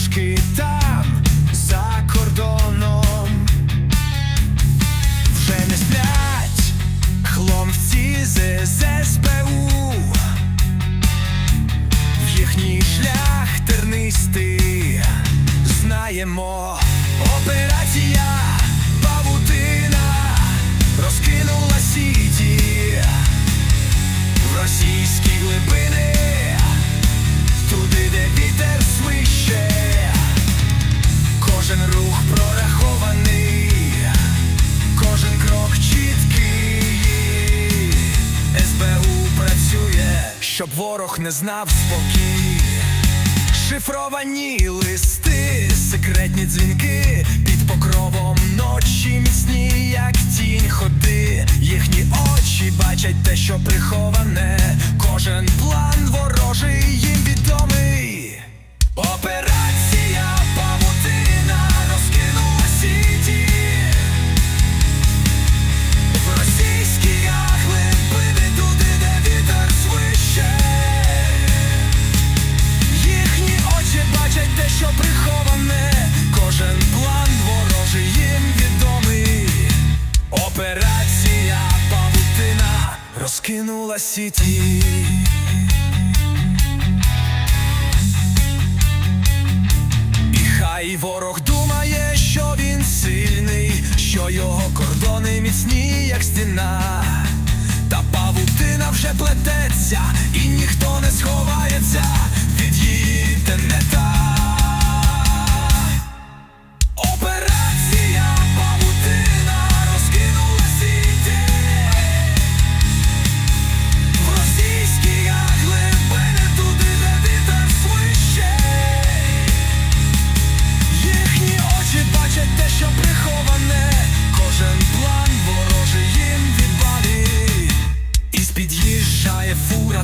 дорожки там за кордоном, вже не сплять хлопці з СБУ, їхній шлях тернистий знаємо операція. Щоб ворог не знав спокій. Шифровані листи, секретні дзвінки під покровом ночі міцні, як розкинула сіті. І хай ворог думає, що він сильний, що його кордони міцні, як стіна. Та павутина вже плететься, і ніхто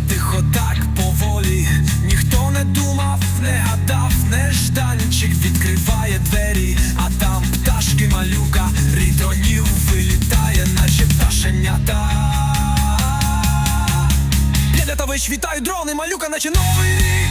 тихо так поволі. Ніхто не думав, не гадав, нежданчик відкриває двері, а там пташки малюка, рідонів вилітає, наче пташенята. Лятович, вітаю дрони, малюка, наче новий рік.